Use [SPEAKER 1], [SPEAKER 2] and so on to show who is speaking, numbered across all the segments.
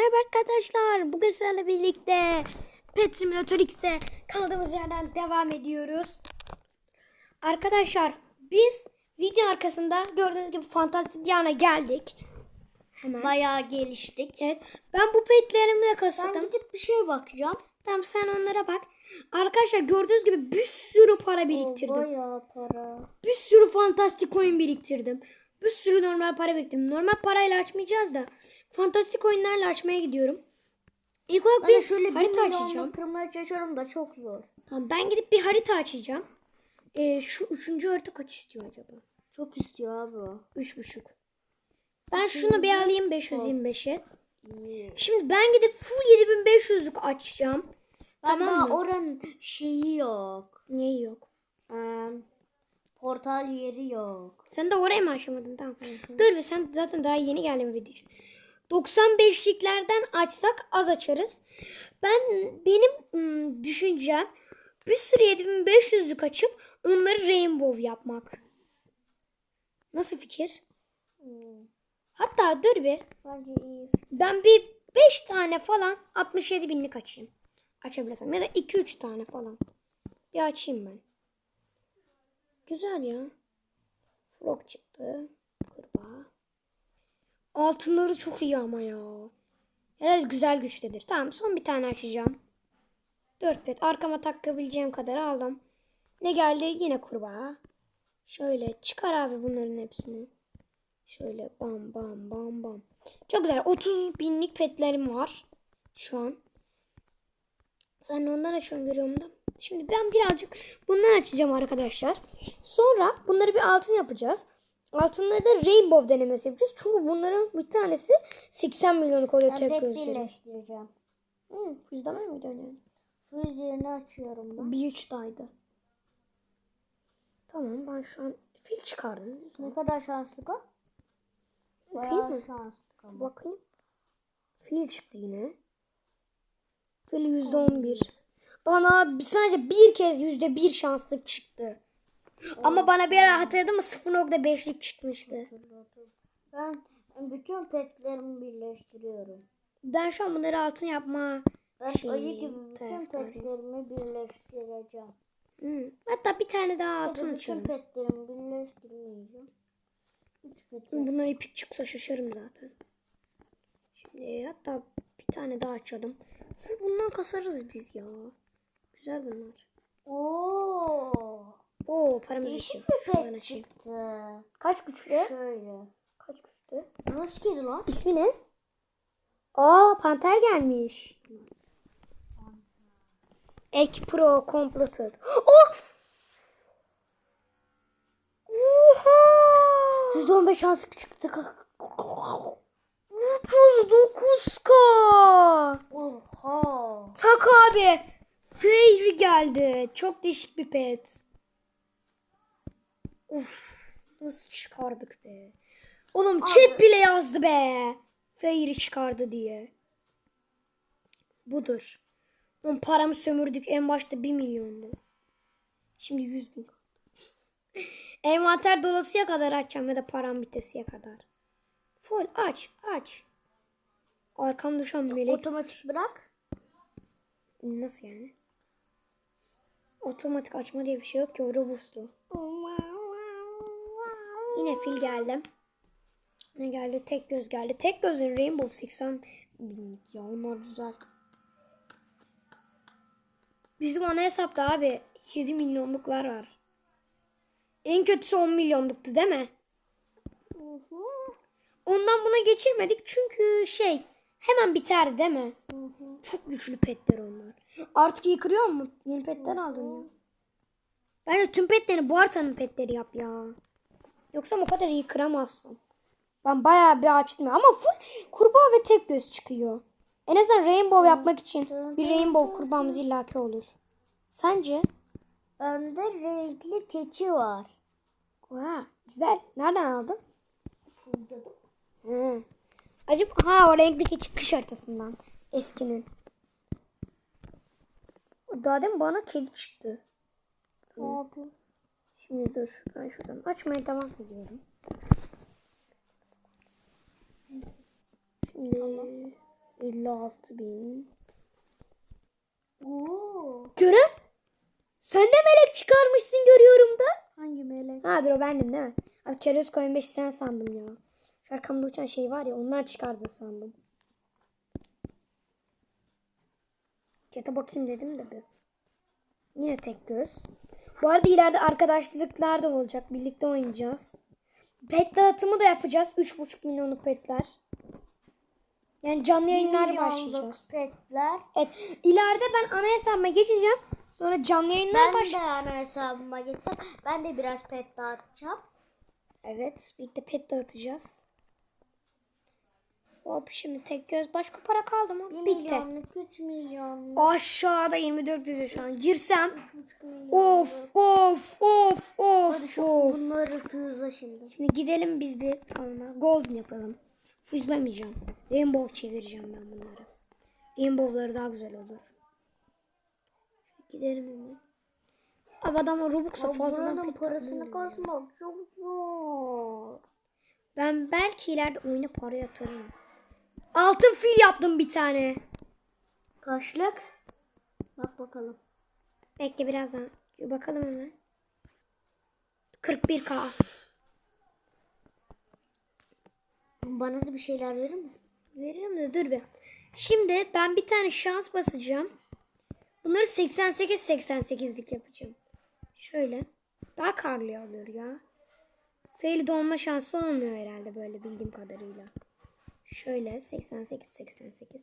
[SPEAKER 1] Merhaba arkadaşlar. Bugün sizlerle birlikte Pet Simulator X'e kaldığımız yerden devam ediyoruz. Arkadaşlar biz video arkasında gördüğünüz gibi fantastik diyarına geldik. Hemen.
[SPEAKER 2] Bayağı geliştik.
[SPEAKER 1] Evet. Ben bu petlerimle
[SPEAKER 2] Ben
[SPEAKER 1] kasıtım.
[SPEAKER 2] gidip bir şey bakacağım.
[SPEAKER 1] Tamam sen onlara bak. Arkadaşlar gördüğünüz gibi bir sürü para biriktirdim.
[SPEAKER 2] Bayağı para.
[SPEAKER 1] Bir sürü fantastik oyun biriktirdim. Bir sürü normal para biriktirdim. Normal parayla açmayacağız da fantastik oyunlarla açmaya gidiyorum. İlk olarak bir
[SPEAKER 2] şöyle
[SPEAKER 1] harita açacağım.
[SPEAKER 2] kırmaya çalışıyorum da çok zor.
[SPEAKER 1] Tamam ben gidip bir harita açacağım. Ee, şu üçüncü harita kaç istiyor acaba?
[SPEAKER 2] Çok istiyor abi o.
[SPEAKER 1] Üç buçuk. Ben şunu bir alayım 525'e.
[SPEAKER 2] İyi.
[SPEAKER 1] Şimdi ben gidip full 7500'lük açacağım.
[SPEAKER 2] Ben
[SPEAKER 1] Tamam mı?
[SPEAKER 2] oranın şeyi yok.
[SPEAKER 1] Niye yok?
[SPEAKER 2] Ee, portal yeri yok.
[SPEAKER 1] Sen de oraya mı açamadın? Tamam. Dur bir sen zaten daha yeni geldin video için. 95'liklerden açsak az açarız. Ben benim ım, düşüncem bir sürü 7500'lük açıp onları rainbow yapmak. Nasıl fikir?
[SPEAKER 2] Hmm,
[SPEAKER 1] Hatta dur bir.
[SPEAKER 2] Bence iyi.
[SPEAKER 1] Ben bir 5 tane falan 67 binlik açayım. Açabilirsem. Ya da 2-3 tane falan. Bir açayım ben. Güzel ya. Frog çıktı. Kurbağa. Altınları çok iyi ama ya. Herhalde güzel güçtedir. Tamam son bir tane açacağım. 4 pet. Arkama takabileceğim kadar aldım. Ne geldi? Yine kurbağa. Şöyle çıkar abi bunların hepsini. Şöyle bam bam bam bam. Çok güzel. 30 binlik petlerim var. Şu an. Sen ondan açıyorsun görüyorum da. Şimdi ben birazcık bundan açacağım arkadaşlar. Sonra bunları bir altın yapacağız. Altınları da rainbow denemesi yapacağız. Çünkü bunların bir tanesi 80 milyonluk oluyor
[SPEAKER 2] Ben
[SPEAKER 1] tek gözleri.
[SPEAKER 2] birleştireceğim.
[SPEAKER 1] Hı, Füzleme miydi öyle?
[SPEAKER 2] Füz yerini açıyorum ben.
[SPEAKER 1] Bir uçtaydı. Tamam ben şu an fil çıkardım.
[SPEAKER 2] Ne kadar şanslı o?
[SPEAKER 1] Fil mi?
[SPEAKER 2] şanslı.
[SPEAKER 1] Bakayım. Fil çıktı yine. Fil yüzde on bir. Bana sadece bir kez yüzde bir şanslık çıktı. Ama bana bir ara hatırladın mı 0.5'lik çıkmıştı.
[SPEAKER 2] Ben bütün petlerimi birleştiriyorum.
[SPEAKER 1] Ben şu an bunları altın yapma.
[SPEAKER 2] Ben
[SPEAKER 1] Şey,
[SPEAKER 2] ayı gibi bütün petlerimi birleştireceğim.
[SPEAKER 1] Hmm. Hatta bir tane daha
[SPEAKER 2] Hadi
[SPEAKER 1] altın
[SPEAKER 2] bütün petlerimi birleştirmeyeceğim. Üç pet.
[SPEAKER 1] Bunlar ipik çıksa şaşarım zaten. Şimdi hatta bir tane daha açalım. Full bundan kasarız biz ya. Güzel bunlar.
[SPEAKER 2] Oo.
[SPEAKER 1] Oo paramız bitiyor.
[SPEAKER 2] bir pet çıktı.
[SPEAKER 1] Kaç güçlü?
[SPEAKER 2] Şöyle.
[SPEAKER 1] Kaç güçlü?
[SPEAKER 2] Nasıl kedi lan?
[SPEAKER 1] İsmi ne? Aa panter gelmiş. Ek Pro completed. Oh! Oha!
[SPEAKER 2] 115 şanslı çıktı.
[SPEAKER 1] 39k.
[SPEAKER 2] Oha.
[SPEAKER 1] Tak abi. Fairy geldi. Çok değişik bir pet. Uf. Nasıl çıkardık be. Oğlum chat bile yazdı be. Fairy çıkardı diye. Budur. Oğlum paramı sömürdük. En başta 1 milyondu. Şimdi 100 bin. Envanter dolasıya kadar açacağım ya da param bitesiye kadar. Full aç aç. Arkamda şu an melek.
[SPEAKER 2] Otomatik bırak.
[SPEAKER 1] Nasıl yani? Otomatik açma diye bir şey yok ki o robustlu. Yine fil geldi. Ne geldi? Tek göz geldi. Tek gözün Rainbow 80 binlik ya onlar güzel. Bizim ana hesapta abi 7 milyonluklar var. En kötüsü 10 milyonluktu değil mi? Ondan buna geçirmedik çünkü şey hemen biterdi değil mi? Çok güçlü petler onlar. Artık iyi kırıyor mu? Yeni petler aldın ya. Bence tüm petlerini bu haritanın petleri yap ya. Yoksa o kadar iyi kıramazsın. Ben bayağı bir açtım ama full kurbağa ve tek göz çıkıyor. En azından rainbow yapmak için bir rainbow kurbağamız illaki olur. Sence?
[SPEAKER 2] Bende renkli keçi var.
[SPEAKER 1] Oha, güzel. Nereden aldın? Hı. Acaba ha o renkteki çıkış haritasından. Eskinin. Daha demin bana kedi çıktı.
[SPEAKER 2] Ne yapayım?
[SPEAKER 1] Şimdi dur. Ben şuradan açmaya devam ediyorum. Şimdi 56 bin.
[SPEAKER 2] Oo.
[SPEAKER 1] Görem. Sen de melek çıkarmışsın görüyorum da.
[SPEAKER 2] Hangi melek?
[SPEAKER 1] Ha dur o bendim değil mi? Abi Keros Coin 5 sen sandım ya. Şu arkamda uçan şey var ya ondan çıkardın sandım. Chat'e bakayım dedim de bir. Yine tek göz. Bu arada ileride arkadaşlıklar da olacak. Birlikte oynayacağız. Pet dağıtımı da yapacağız. 3,5 milyonluk petler. Yani canlı yayınlar başlayacağız.
[SPEAKER 2] petler.
[SPEAKER 1] Evet. İleride ben ana hesabıma geçeceğim. Sonra canlı yayınlar
[SPEAKER 2] Ben
[SPEAKER 1] başlayacak.
[SPEAKER 2] de ana hesabıma geçeceğim. Ben de biraz pet dağıtacağım.
[SPEAKER 1] Evet. Birlikte pet dağıtacağız. Hop şimdi tek göz başka para kaldı mı?
[SPEAKER 2] 1
[SPEAKER 1] Bitti.
[SPEAKER 2] milyonluk, 3 milyonluk,
[SPEAKER 1] Aşağıda 24 yazıyor şu an. Girsem.
[SPEAKER 2] 3 milyonluk.
[SPEAKER 1] Of of of
[SPEAKER 2] Hadi
[SPEAKER 1] of
[SPEAKER 2] şu
[SPEAKER 1] of.
[SPEAKER 2] bunları füze şimdi.
[SPEAKER 1] Şimdi gidelim biz bir sonra golden yapalım. Fuzlamayacağım. Rainbow çevireceğim ben bunları. Rainbow'ları daha güzel olur. Gidelim hemen. Abi adamlar Robux'a fazladan
[SPEAKER 2] Buranın
[SPEAKER 1] pet
[SPEAKER 2] parasını kasmak çok zor.
[SPEAKER 1] Ben belki ileride oyuna para yatırırım. Altın fil yaptım bir tane.
[SPEAKER 2] Kaçlık? Bak bakalım.
[SPEAKER 1] Bekle birazdan. Bir bakalım hemen. 41k.
[SPEAKER 2] Bana da bir şeyler verir misin?
[SPEAKER 1] Veririm de dur bir. Şimdi ben bir tane şans basacağım. Bunları 88 88'lik yapacağım. Şöyle. Daha karlı oluyor ya. Fail dolma şansı olmuyor herhalde böyle bildiğim kadarıyla. Şöyle 88 88.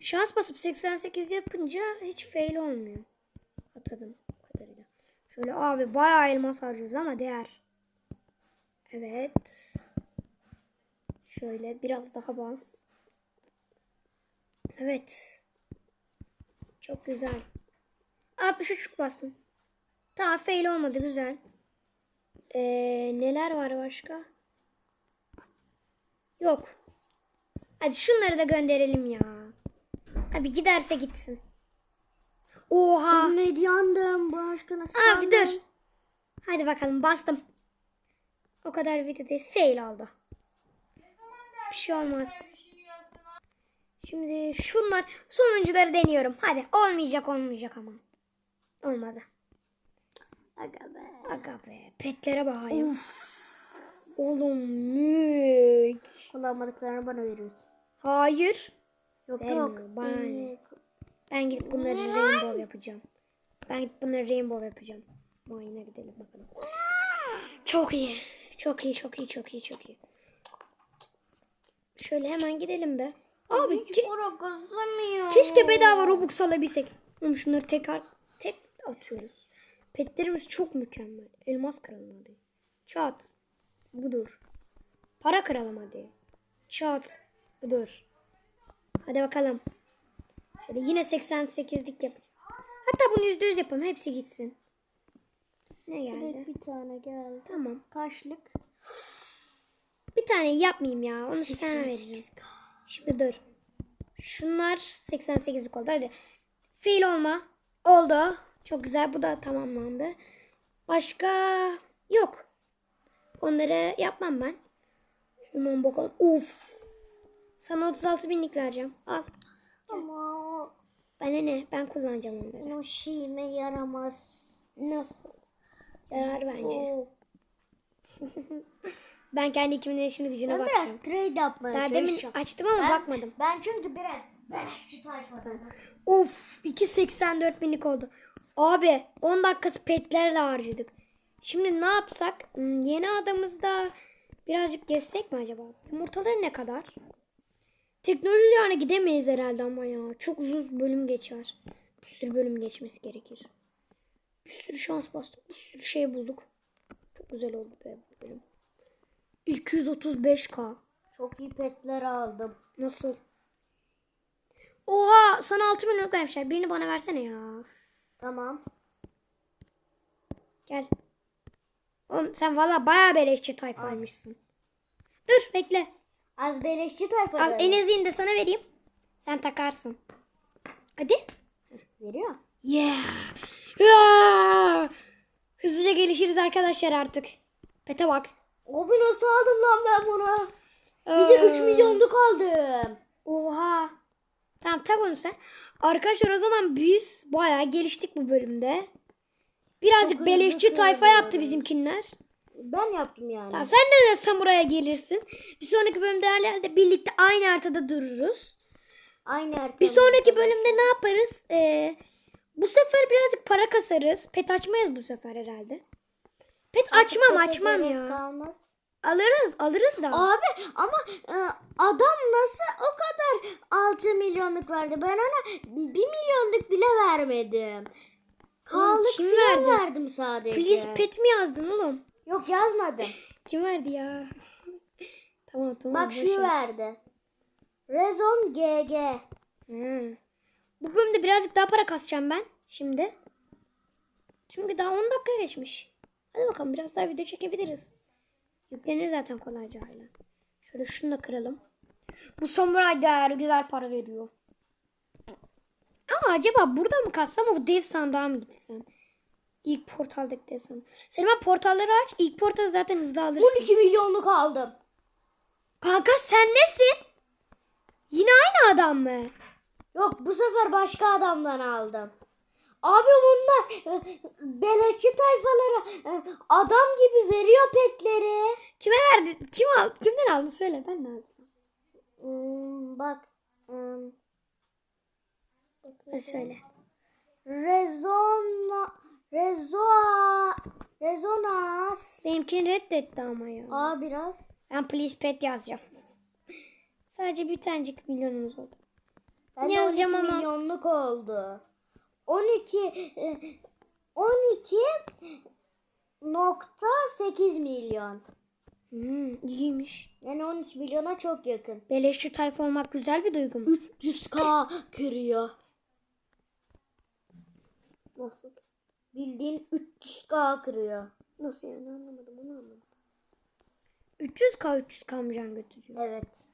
[SPEAKER 1] Şans basıp 88 yapınca hiç fail olmuyor. Atadım kadarıyla. Şöyle abi bayağı elmas harcıyoruz ama değer. Evet. Şöyle biraz daha bas. Evet. Çok güzel. 63 bastım. Tamam fail olmadı güzel. Ee, neler var başka? Yok. Hadi şunları da gönderelim ya. Abi giderse gitsin. Oha.
[SPEAKER 2] Ne yandım bu aşkına
[SPEAKER 1] Abi dur. Hadi bakalım bastım. O kadar videodayız. Fail oldu. Bir şey olmaz. Şimdi şunlar sonuncuları deniyorum. Hadi olmayacak olmayacak ama. Olmadı.
[SPEAKER 2] Aga be.
[SPEAKER 1] Aga be. Petlere bakayım. Oğlum mük.
[SPEAKER 2] Kullanmadıklarını bana veriyorsun.
[SPEAKER 1] Hayır.
[SPEAKER 2] Yok
[SPEAKER 1] Vermiyor,
[SPEAKER 2] yok.
[SPEAKER 1] ne? Ben gidip bunları rainbow yapacağım. Ben gidip bunları rainbow yapacağım. Mayına gidelim bakalım. Çok iyi. Çok iyi, çok iyi, çok iyi, çok iyi. Şöyle hemen gidelim be. Abi ke-
[SPEAKER 2] kazanmıyor.
[SPEAKER 1] keşke bedava Robux alabilsek. Oğlum şunları tekrar tek atıyoruz. Petlerimiz çok mükemmel. Elmas kralım hadi. Çat. Budur. Para kralım hadi. Çat. Budur. Hadi bakalım. Şöyle yine 88'lik yap. Hatta bunu %100 yapalım. Hepsi gitsin. Ne geldi?
[SPEAKER 2] Evet, bir tane geldi.
[SPEAKER 1] Tamam.
[SPEAKER 2] Kaçlık?
[SPEAKER 1] Bir tane yapmayayım ya. Onu sana vereceğim. Şimdi dur. Şunlar 88'lik oldu. Hadi. Fiil olma. Oldu. Çok güzel. Bu da tamamlandı. Başka yok. Onları yapmam ben. Hemen bakalım. Uf. Sana 36 binlik vereceğim. Al.
[SPEAKER 2] Ama
[SPEAKER 1] Bana ne? Ben kullanacağım onları.
[SPEAKER 2] o şeyime yaramaz.
[SPEAKER 1] Nasıl? Yarar bence.
[SPEAKER 2] Oo.
[SPEAKER 1] Ben kendi ekimin işimi gücüne
[SPEAKER 2] Ben
[SPEAKER 1] bakacağım.
[SPEAKER 2] biraz trade yapmaya
[SPEAKER 1] Daha demin
[SPEAKER 2] çalışacağım.
[SPEAKER 1] açtım ama
[SPEAKER 2] Ben-
[SPEAKER 1] bakmadım.
[SPEAKER 2] Ben çünkü biraz beleşçi tayfadanım.
[SPEAKER 1] Of 2.84 binlik oldu. Abi 10 dakikası petlerle harcadık. Şimdi ne yapsak? Hmm, Yeni adamızda birazcık gezsek mi acaba? Yumurtaları ne kadar? Teknoloji yani gidemeyiz herhalde ama ya. Çok uzun bölüm geçer. Bir sürü bölüm geçmesi gerekir. Bir sürü şans bastık. Bir sürü şey bulduk. Çok güzel oldu be bu bölüm. 235k.
[SPEAKER 2] Çok iyi petler aldım.
[SPEAKER 1] Nasıl? Oha sana 6 milyon vermişler. Birini bana versene ya.
[SPEAKER 2] Tamam.
[SPEAKER 1] Gel. Oğlum sen valla bayağı beleşçi tayfaymışsın. Dur bekle.
[SPEAKER 2] Az beleşçi
[SPEAKER 1] Al
[SPEAKER 2] tayfadanım.
[SPEAKER 1] en azını da sana vereyim. Sen takarsın. Hadi.
[SPEAKER 2] Veriyor.
[SPEAKER 1] Yeah. Yeah. Hızlıca gelişiriz arkadaşlar artık. Pete bak.
[SPEAKER 2] Abi nasıl aldım lan ben bunu? Bir de 3 milyonluk aldım.
[SPEAKER 1] Oha. Tamam tak onu sen. Arkadaşlar o zaman biz bayağı geliştik bu bölümde. Birazcık
[SPEAKER 2] Çok
[SPEAKER 1] beleşçi tayfa yaptı bizimkinler.
[SPEAKER 2] Ben yaptım yani.
[SPEAKER 1] Tamam sen de, de samuraya gelirsin. Bir sonraki bölümde herhalde birlikte aynı haritada dururuz.
[SPEAKER 2] Aynı harita.
[SPEAKER 1] Bir sonraki bölümde ne yaparız? Ee, bu sefer birazcık para kasarız. Pet açmayız bu sefer herhalde. Pet açmam açmam ya.
[SPEAKER 2] Kalmaz.
[SPEAKER 1] Alırız alırız da.
[SPEAKER 2] Abi ama e, adam nasıl o kadar 6 milyonluk verdi? Ben ona 1 milyonluk bile vermedim. Kaldık
[SPEAKER 1] kim
[SPEAKER 2] filan
[SPEAKER 1] verdi?
[SPEAKER 2] verdim sadece.
[SPEAKER 1] Please pet mi yazdın oğlum?
[SPEAKER 2] Yok yazmadım.
[SPEAKER 1] Kim verdi ya? tamam tamam.
[SPEAKER 2] Bak şu
[SPEAKER 1] ver.
[SPEAKER 2] verdi. Rezon GG.
[SPEAKER 1] Hı. Bu bölümde birazcık daha para kasacağım ben şimdi. Çünkü daha 10 dakika geçmiş. Hadi bakalım biraz daha video çekebiliriz. Yüklenir zaten kolayca hala. Şöyle şunu da kıralım. Bu samuray değer güzel para veriyor. Ama acaba burada mı kassam o dev sandığa mı gitsem? İlk portaldaki dev sandığı. Sen hemen portalları aç. İlk portalı zaten hızlı alırsın.
[SPEAKER 2] 12 milyonluk aldım.
[SPEAKER 1] Kanka sen nesin? Yine aynı adam mı?
[SPEAKER 2] Yok bu sefer başka adamdan aldım. Abi bunlar e, beleşçi tayfalara e, adam gibi veriyor petleri.
[SPEAKER 1] Kime verdi? Kim aldı? Kimden aldı? Söyle ben de aldım.
[SPEAKER 2] Hmm, bak. hmm,
[SPEAKER 1] söyle.
[SPEAKER 2] Rezona Rezoa Rezonas.
[SPEAKER 1] Benimkini reddetti ama ya.
[SPEAKER 2] Aa biraz.
[SPEAKER 1] Ben please pet yazacağım. Sadece bir tanecik milyonumuz oldu.
[SPEAKER 2] Ben de
[SPEAKER 1] Yazacağım
[SPEAKER 2] 12
[SPEAKER 1] ama-
[SPEAKER 2] milyonluk oldu. 12 e, 12 nokta 8 milyon.
[SPEAKER 1] Hmm, iyiymiş.
[SPEAKER 2] Yani 13 milyona çok yakın.
[SPEAKER 1] Beleşçi tayfa olmak güzel bir duygu mu?
[SPEAKER 2] 300k kırıyor.
[SPEAKER 1] Nasıl?
[SPEAKER 2] Bildiğin 300k kırıyor.
[SPEAKER 1] Nasıl yani anlamadım onu anlamadım. 300k 300k mı can götürüyor?
[SPEAKER 2] Evet.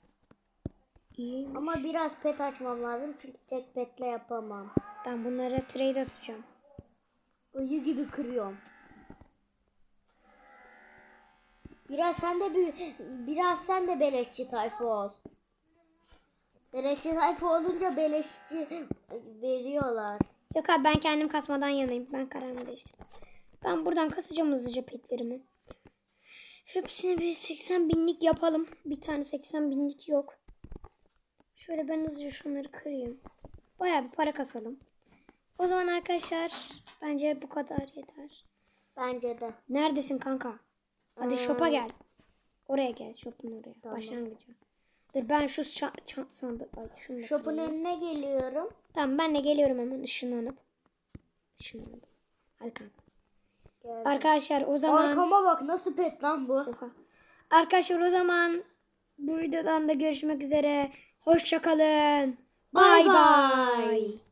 [SPEAKER 1] İyiymiş.
[SPEAKER 2] Ama biraz pet açmam lazım çünkü tek petle yapamam.
[SPEAKER 1] Ben bunlara trade atacağım.
[SPEAKER 2] Ayı gibi kırıyorum. Biraz sen de bir biraz sen de beleşçi tayfa ol. Beleşçi tayfa olunca beleşçi veriyorlar.
[SPEAKER 1] Yok abi ben kendim kasmadan yanayım. Ben kararımı değiştirdim. Ben buradan kasacağım hızlıca petlerimi. Hepsini bir 80 binlik yapalım. Bir tane 80 binlik yok. Şöyle ben hızlıca şunları kırayım. Bayağı bir para kasalım. O zaman arkadaşlar bence bu kadar yeter.
[SPEAKER 2] Bence de.
[SPEAKER 1] Neredesin kanka? Hadi shop'a gel. Oraya gel. Shop'un oraya. Başlangıca. Dur ben şu sandık. Ay, şunu
[SPEAKER 2] Shop'un önüne geliyorum.
[SPEAKER 1] Tamam ben de geliyorum hemen ışınlanıp. Işınlandım. Hadi kanka.
[SPEAKER 2] Gel.
[SPEAKER 1] Arkadaşlar o zaman
[SPEAKER 2] Arkama bak nasıl pet lan bu.
[SPEAKER 1] Oha. Arkadaşlar o zaman bu videodan da görüşmek üzere. Hoşçakalın.
[SPEAKER 2] Bay.
[SPEAKER 1] bay.